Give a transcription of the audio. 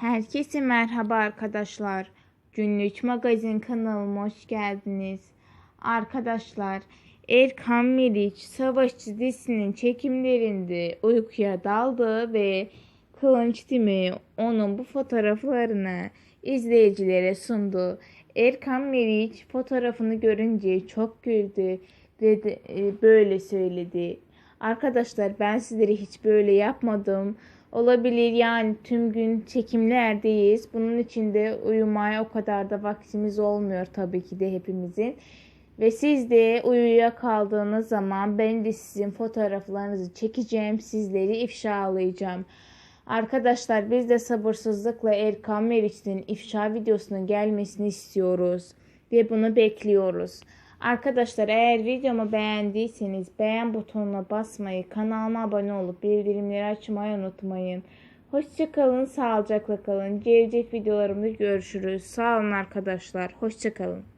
Herkese merhaba arkadaşlar. Günlük Magazin kanalıma hoş geldiniz. Arkadaşlar, Erkan Meriç Savaşçı dizisinin çekimlerinde uykuya daldı ve Kıvanç Timi onun bu fotoğraflarını izleyicilere sundu. Erkan Meriç fotoğrafını görünce çok güldü ve de, e, böyle söyledi. Arkadaşlar ben sizleri hiç böyle yapmadım. Olabilir yani tüm gün çekimlerdeyiz. Bunun için de uyumaya o kadar da vaktimiz olmuyor tabii ki de hepimizin. Ve siz de uyuya kaldığınız zaman ben de sizin fotoğraflarınızı çekeceğim, sizleri ifşalayacağım. Arkadaşlar biz de sabırsızlıkla Erkan Meriç'in ifşa videosunun gelmesini istiyoruz ve bunu bekliyoruz. Arkadaşlar eğer videomu beğendiyseniz beğen butonuna basmayı, kanalıma abone olup bildirimleri açmayı unutmayın. Hoşçakalın, sağlıcakla kalın. Gelecek videolarımda görüşürüz. Sağ olun arkadaşlar. Hoşçakalın.